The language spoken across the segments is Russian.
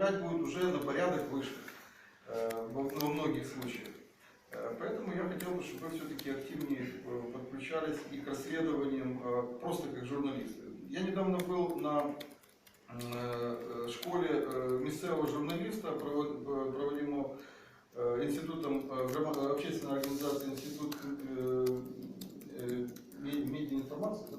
Брать будет уже на порядок выше э, во во многих случаях. Э, Поэтому я хотел бы, чтобы вы все-таки активнее э, подключались и к расследованиям, э, просто как журналисты. Я недавно был на э, школе э, місцевого журналіста, провод- е, проводимо е, інститутом е, грома- общественной организации Институт э, э, ме- медиаинформации.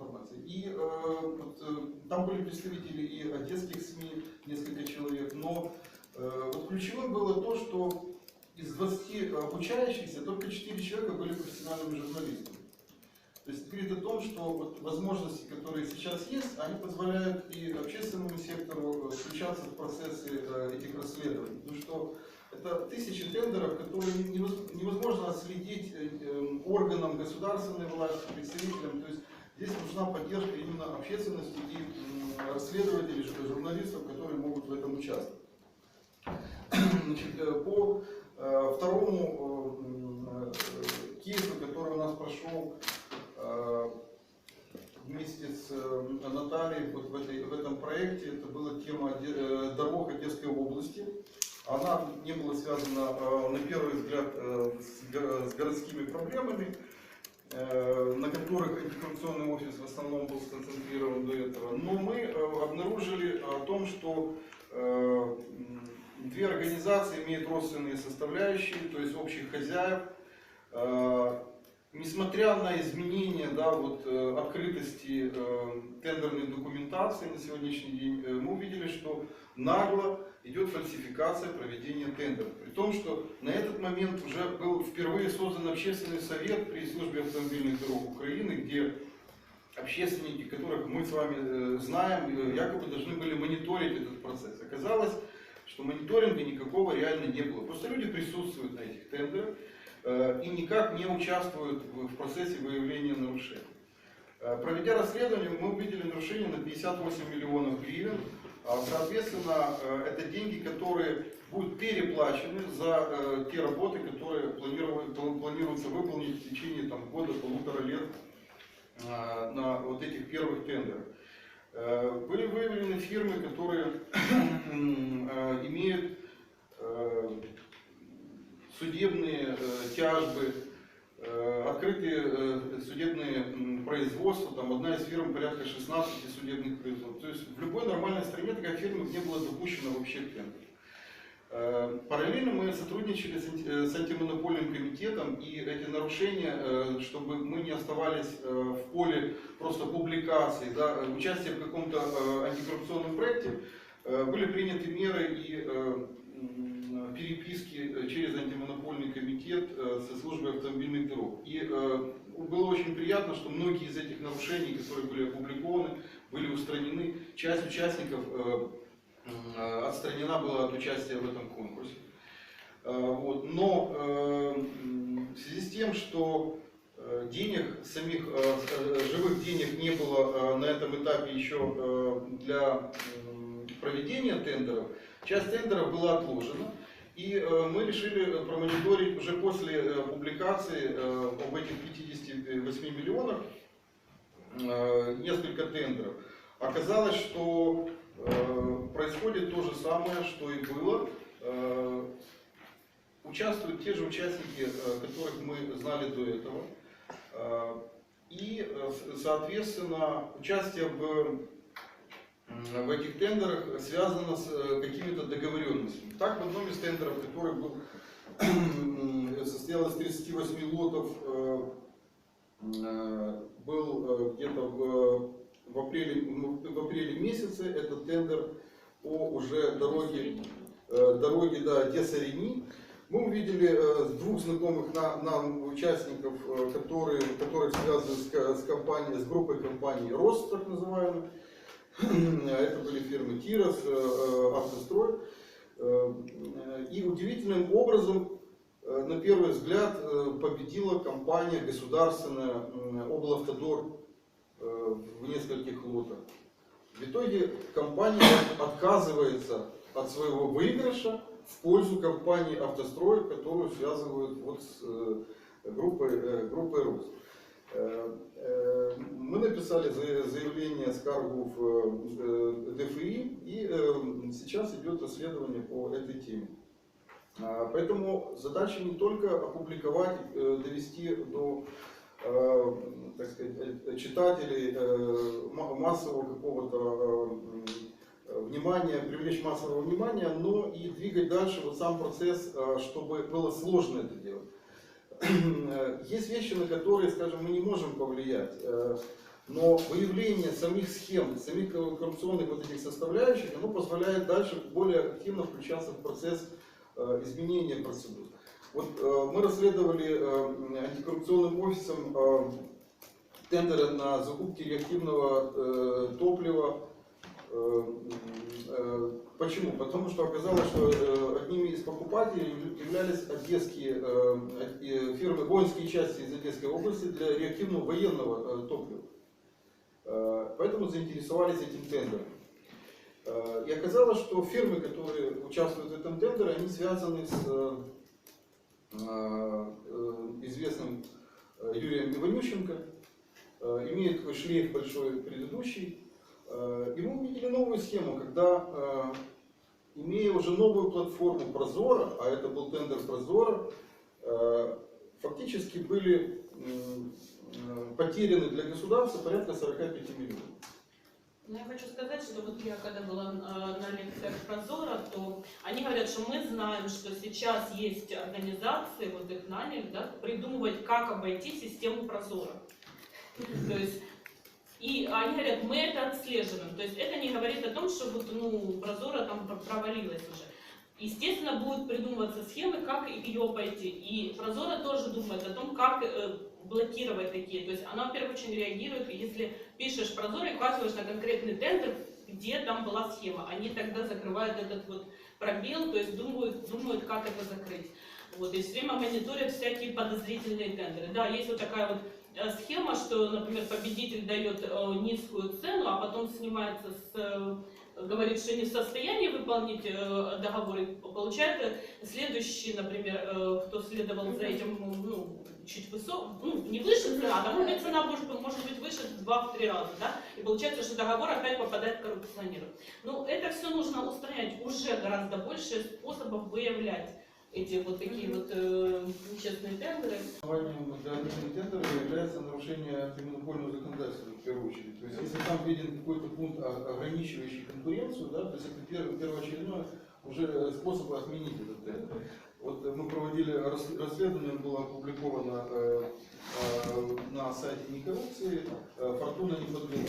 медиаинформации. И э, вот, э, там были представители и одесских СМИ, несколько человек, но э, вот ключевым было то, что из 20 обучающихся только 4 человека были профессиональными журналистами. То есть говорит о том, что вот возможности, которые сейчас есть, они позволяют и общественному сектору э, включаться в процессы э, этих расследований. Потому что это тысячи тендеров, которые невоз- невозможно отследить э, органам государственной власти, представителям. То есть здесь нужна поддержка именно общественности и расследователей, жу- журналистов, которые могут в этом участвовать. Значит, э, по э, второму э, кейсу, который у нас прошел вместе с Натальей вот в, этой, в этом проекте, это была тема дорог Одесской области. Она не была связана, на первый взгляд, с го- с городскими проблемами, на которых антикоррупционный офис в основном был сконцентрирован до этого. Но мы э, обнаружили о том, что э, две организации имеют родственные составляющие, то есть общих хозяев. Несмотря на изменения да, вот, э, открытости э, тендерной документации на сегодняшний день, э, мы увидели, что нагло идет фальсификация проведения тендеров. При том, что на этот момент уже был впервые создан общественный совет при службе автомобильных дорог Украины, где общественники, которых мы с вами э, знаем, э, якобы должны были мониторить этот процесс. Оказалось, что мониторинга никакого реально не было. Просто люди присутствуют на этих тендерах и никак не участвуют в процессе выявления нарушений. Э, Проведя расследование, мы увидели нарушение на 58 миллионов гривен. А, Соответственно, э, это деньги, которые будут переплачены за э, те работы, которые планируется выполнить в течение там, года, полутора лет э, на вот этих первых тендерах. Э, Были выявлены фирмы, которые э, имеют э, судебные э, тяжбы, э, открытые э, судебные производства, там одна из фирм порядка 16 судебных производств. То есть в любой нормальной стране такая фирма не была допущена вообще к тендеру. Параллельно мы сотрудничали с анти- с антимонопольным комитетом, и эти нарушения, чтобы мы не оставались в поле просто публикации, да, участия в каком-то антикоррупционном проекте, были приняты меры и переписки э, через антимонопольный комитет э, со службой автомобильных дорог. И э, было очень приятно, что многие из этих нарушений, которые были опубликованы, были устранены. Часть участников отстранена была от участия в этом конкурсе. Вот. Но в связи с тем, что денег, самих живых денег не было на этом этапе еще для проведения тендеров, часть тендеров была отложена. И э, мы решили промониторить уже после э, публикации э, об этих 58 миллионах э, несколько тендеров. Оказалось, что э, происходит то же самое, что и было. Э, Участвуют те же участники, э, которых мы знали до этого. Э, И, э, соответственно, участие в, в этих тендерах связано с э, какими-то договоренностями. Так, в одном из тендеров, который был, состоял из 38 лотов, э, э, был э, где-то в, в апреле, в апреле месяце этот тендер по уже дороге, э, дороге до Одесса-Рени. Мы увидели э, двух знакомых на- нам участников, э, которые, которые связаны с, с компанией, с группой компаний РОС, так называемой. Это были фирмы Тирос, э, э, Автострой. Э, И удивительным образом, на первый взгляд, победила компания государственная облавтодор в нескольких лотах. В итоге компания отказывается от своего выигрыша в пользу компании «Автострой», которую связывают вот с группой, группой «Рос». Мы написали за- заявление скаргу в ДФИ, расследование по этой теме. А, Поэтому задача не только опубликовать, довести до так сказать, э, читателей э, ма- массового какого-то э, внимания, привлечь массового внимания, но и двигать дальше вот сам процесс, чтобы было сложно это делать. Э, Есть вещи, на которые, скажем, мы не можем повлиять, э, но выявление самих схем, самих коррупционных вот этих составляющих, оно позволяет дальше более активно включаться в процесс э, изменения процедур. Вот мы расследовали антикоррупционным офисом тендеры на закупки реактивного топлива. Э, Почему? Потому что оказалось, что э, одними из покупателей являлись одесские э, фирмы, воинские части из Одесской области для реактивного военного топлива. Поэтому заинтересовались этим тендером. И оказалось, что фирмы, которые участвуют в этом тендере, они связаны с известным Юрием Иванющенко, такой шлейф большой предыдущий. Э, И мы увидели новую схему, когда, э, имея уже новую платформу Прозора, а это был тендер Прозора, э, фактически были потеряны для государства порядка 45 миллионов. Ну, я хочу сказать, что вот я когда была на лекциях Прозора, то они говорят, что мы знаем, что сейчас есть организации, вот их наняли, да, придумывать, как обойти систему Прозора. То есть, и они говорят, мы это отслеживаем. То есть это не говорит о том, что вот, ну, Прозора там про- провалилась уже. Естественно, будут придумываться схемы, как ее обойти. И Прозора тоже думает о том, как э, блокировать такие. То есть она, во-первых, очень реагирует, если пишешь Прозор и указываешь на конкретный тендер, где там была схема. Они тогда закрывают этот вот пробел, то есть думают, думают как это закрыть. Вот, и все время мониторят всякие подозрительные тендеры. Да, есть вот такая вот схема, что, например, победитель дает э, низкую цену, а потом снимается с э, говорит, что не в состоянии выполнить э, договор, и получает э, следующий, например, э, кто следовал за этим, ну, чуть высок, ну, не выше цена, там может, цена может, быть- может быть выше в 2-3 раза, да, и получается, что договор опять попадает к коррупционеру. Ну, это все нужно устранять, уже гораздо больше способов выявлять эти вот такие вот э, нечестные тендеры. Основанием для отмены тендера является нарушение антимонопольного законодательства в первую очередь. То есть если там виден какой-то пункт, о- ограничивающий конкуренцию, да, то есть это пер- первоочередной уже способ отменить этот тендер. Вот э, мы проводили рас- расследование, было опубликовано э, э, на сайте Некоррупции, э, Фортуна не подвела.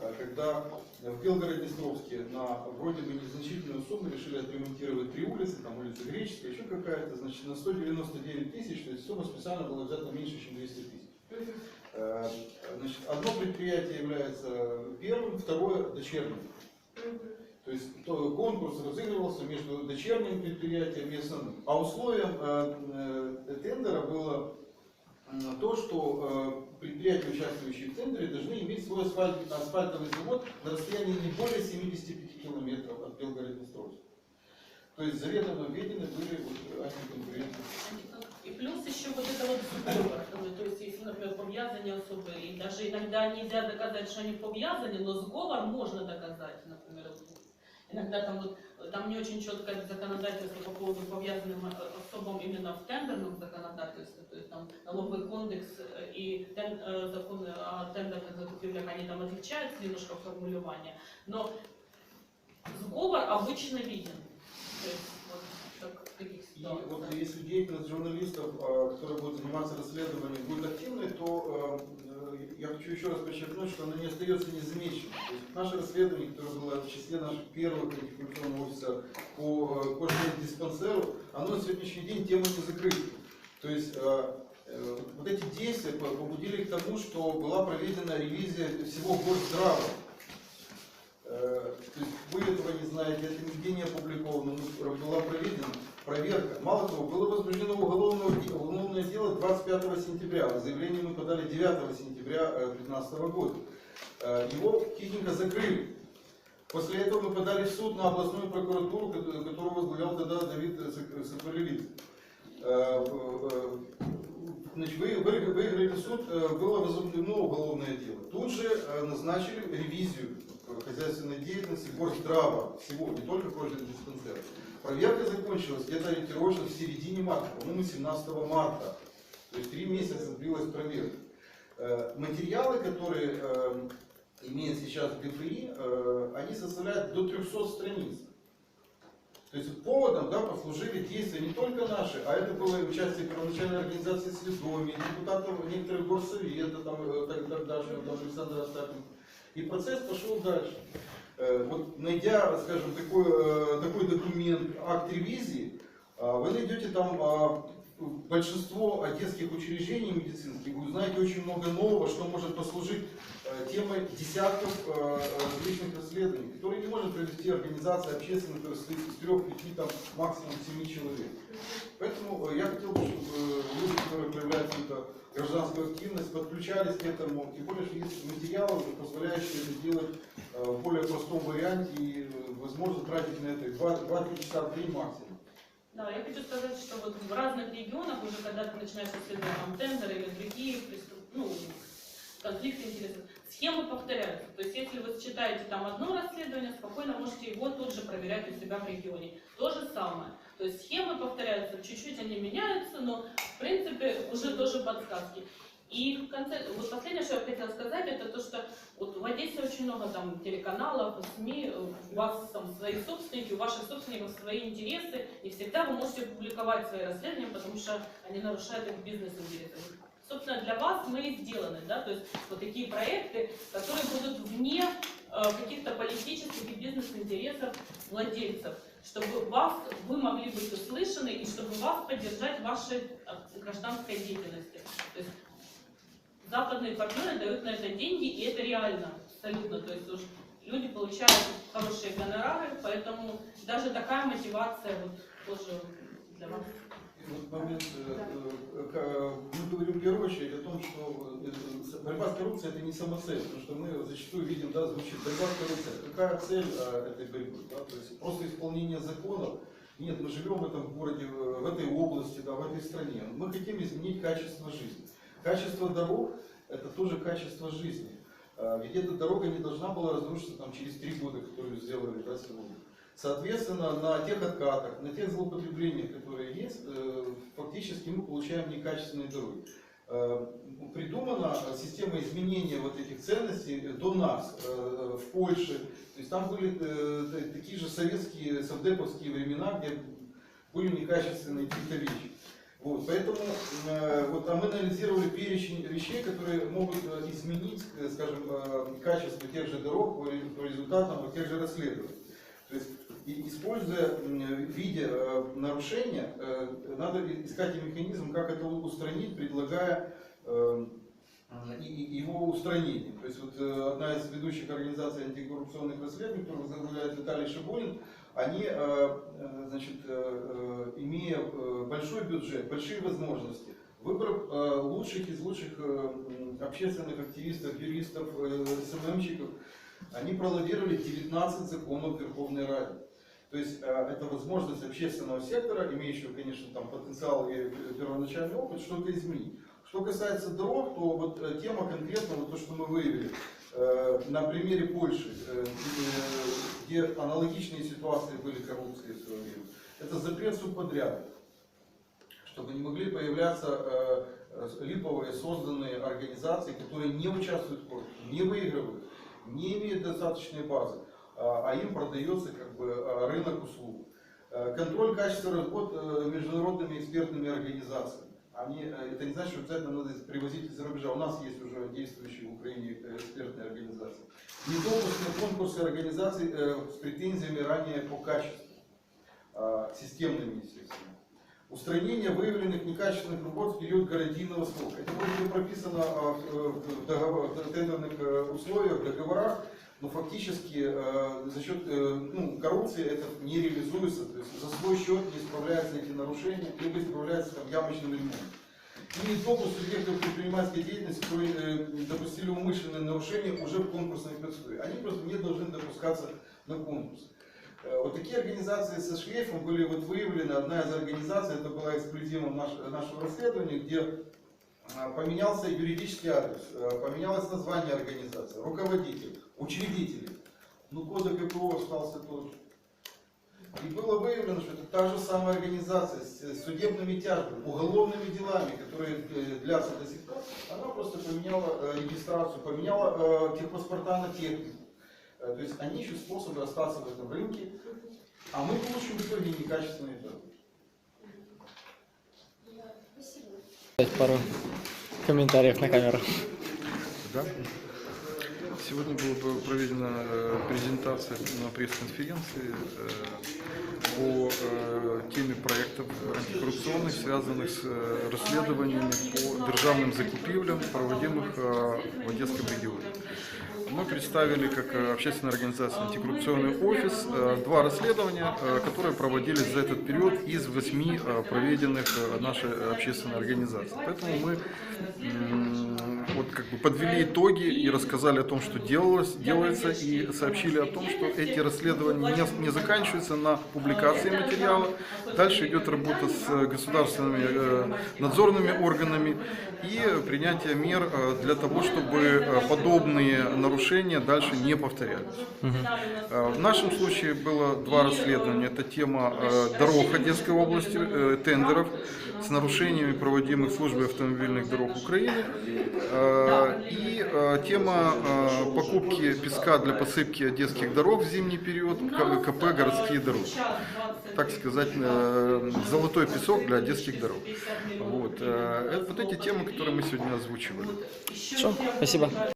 Э, Когда в Белгороде-Днестровске на вроде бы незначительную сумму решили отремонтировать три улицы, там улица Греческая, еще какая-то, значит, на 199 тысяч, то есть сумма специально была взята меньше, чем 200 тысяч. Э, Значит, одно предприятие является первым, второе дочерним. То есть то конкурс разыгрывался между дочерним предприятием и основным. А условием э, э, тендера было то, что э, предприятия, участвующие в тендере, должны иметь свой асфальт- асфальтовый завод на расстоянии не более 75 километров от Белгорода-Днестровска. То есть заведомо введены были вот антиконкурентные. И плюс еще вот это вот сговор, то есть если, например, пов'язані особи, и даже иногда нельзя доказать, что они пов'язаны, но сговор можно доказать, например. Иногда там вот, там не очень четкое законодательство по поводу пов'язанным особам именно в тендерном законодательстве, то есть там налоговый кодекс э, и тен- э, законы о тендерных закупівлях, они там отличаются немножко формулирование, но сговор обычно виден. То есть вот так, И вот если деятельность журналистов, э, которые будут заниматься расследованием, будет активной, то э, я хочу еще раз подчеркнуть, что она не остается незамеченной. То есть наше расследование, которое было в числе наших первых антикоррупционного офиса по э, кожно-диспансеру, оно на сегодняшний день тема не закрыта. То есть э, вот эти действия по- побудили к тому, что была проведена ревизия всего госздрава. Э, То есть вы этого не знаете, это нигде не опубликовано, но была проведена проверка. Мало того, было возбуждено уголовное, де- уголовное дело 25 сентября. Заявление мы подали 9 сентября 2015 года. Э, Его тихенько закрыли. После этого мы подали в суд на областную прокуратуру, ко- которую возглавлял тогда Давид. Э, э, Значит, вы, вы- выиграли суд, э, было возбуждено уголовное дело. Тут же э, назначили ревизию хозяйственной деятельности Горздрава всего, не только кожный диспансер. Проверка закончилась где-то ориентировочно в середине марта, по-моему, 17 марта. То есть три месяца длилась проверка. Э, Материалы, которые э, имеет сейчас ГФИ, они составляют до 300 страниц. То есть поводом да, послужили действия не только наши, а это было участие первоначальной организации Следоми, депутатов некоторых горсовета, там, э, тогдашнего там, Александра Остапенко. И процесс пошел дальше. Э, Вот найдя, скажем, такой, э, такой документ, акт ревизии, а, вы найдете там а, большинство детских учреждений медицинских, вы узнаете очень много нового, что может послужить э, темой десятков э, различных расследований, которые не может провести организация общественная, то из трех, пяти, там, максимум семи человек. Поэтому э, я хотел бы, чтобы э, люди, которые проявляют какую-то гражданскую активность, подключались к этому, тем более, что есть материалы, позволяющие это делать э, в более простом варианте и, э, возможно, тратить на это 2-3 часа в день максимум. Да, я хочу сказать, что вот в разных регионах, уже когда ты начинаешь исследовать там тендеры или другие ну, конфликты интересов, схемы повторяются. То есть если вы считаете там одно расследование, спокойно можете его тут же проверять у себя в регионе. То же самое. То есть схемы повторяются, чуть-чуть они меняются, но в принципе уже тоже подсказки. И в конце, вот последнее, что я хотела сказать, это то, что вот в Одессе очень много там телеканалов, СМИ, э, у вас там свои собственники, у ваших собственников свои интересы, и всегда вы можете публиковать свои расследования, потому что они нарушают их бизнес-интересы. Собственно, для вас мы и сделаны, да, то есть вот такие проекты, которые будут вне э, каких-то политических и бизнес-интересов владельцев, чтобы вас, вы могли быть услышаны и чтобы вас поддержать в вашей э, гражданской деятельности. То есть западные партнеры дают на это деньги, и это реально, абсолютно. То есть уж люди получают хорошие гонорары, поэтому даже такая мотивация вот тоже для вас. Вот момент, э, э, к- мы говорим в о том, что э, борьба с коррупцией это не самоцель, потому что мы зачастую видим, да, звучит борьба с коррупцией. Какая цель э, этой борьбы? Да? То есть просто исполнение законов. Нет, мы живем в этом городе, э, в этой области, да, в этой стране. Мы хотим изменить качество жизни. Качество дорог это тоже качество жизни. Ведь эта дорога не должна была разрушиться там, через три года, которую сделали да, сегодня. Соответственно, на тех откатах, на тех злоупотреблениях, которые есть, э, фактически мы получаем некачественные дороги. Э, Придумана система изменения вот этих ценностей до нас, э, в Польше. То есть там были э, та- такие же советские, совдеповские времена, где были некачественные какие-то вещи. Вот, поэтому э, вот, а мы анализировали перечень вещей, которые могут э, изменить, э, скажем, э, качество тех же дорог по по результатам вот тех же расследований. То есть, и- используя, м, в виде э, нарушения, э, надо искать и механизм, как это устранить, предлагая э, его устранение. То есть вот э, одна из ведущих организаций антикоррупционных расследований, которую возглавляет Виталий Шибулин, они, э, э, значит, э, имея большой бюджет, большие возможности, э, лучших из лучших общественных активистов, юристов, СММщиков, они пролоббировали 19 законов Верховной Раде. То есть это возможность общественного сектора, имеющего, конечно, там потенциал и первоначальный опыт, что-то изменить. Что касается дорог, то вот тема конкретно, вот то, что мы выявили на примере Польши, э, где где аналогичные ситуации были коррупции в свое время, это запрет субподрядов, чтобы не могли появляться э, э, липовые созданные организации, которые не участвуют в коррупции, не выигрывают, не имеют достаточной базы, а а им продается как бы э, рынок услуг. Э, Контроль качества работ э, международными экспертными организациями. Они, э, это не значит, что обязательно надо привозить из-за рубежа. У нас есть уже действующие в Украине э, экспертные организации. Недопуск на конкурсы организаций э, с претензиями ранее по качеству, а, системными, естественно. Устранение выявленных некачественных работ в период гарантийного срока. Это бы прописано а, в, э, в договор- в тендерных э, условиях, в договорах, но фактически э, за счет э, ну, коррупции это не реализуется. То есть за свой счет не исправляются эти нарушения, либо исправляются там ямочным ремонтом. И допуск субъектов предпринимательской деятельности, которые э, допустили умышленные нарушения уже в конкурсной процедуре. Они просто не должны допускаться на конкурс. Э, Вот такие организации со шлейфом были вот выявлены. Одна из организаций, это была эксклюзивом наш- нашего расследования, где а, поменялся юридический адрес, э, поменялось название организации, руководитель, учредители. но код ГПО остался тот же. И было выявлено, что это та же самая организация с э, судебными тяжбами, уголовными делами, которые э, длятся до сих пор. Она просто поменяла э, регистрацию, поменяла техпаспорта на технику. То есть они ищут способы остаться в этом рынке, а мы получим в итоге некачественные итоги. Пару комментариев на камеру. Да. Сегодня была проведена э, презентация на пресс-конференции э, по э, теме проектов антикоррупционных, связанных с э, расследованиями по державным закупівлям, проводимых э, в Одесском регионе. Мы представили как э, общественная организация «Антикоррупционный офис» э, два расследования, э, которые проводились за этот период из восьми э, проведенных э, нашей общественной организации. Поэтому мы вот как бы подвели итоги и рассказали о том, что делалось, делается, и сообщили о том, что эти расследования не, не заканчиваются на публикации материала. Дальше идет работа с э, государственными э, надзорными органами и принятие мер э, для того, чтобы подобные нарушения дальше не повторялись. Э, В нашем случае было два расследования. Это тема дорог Одесской области, тендеров с нарушениями, проводимых службой автомобильных дорог Украины. Э, И э, тема э, покупки песка для посыпки одесских дорог в зимний период, КП «Городские дороги». Так сказать, золотой песок для одесских дорог. Вот, вот эти темы, которые мы сегодня озвучивали. Все, спасибо.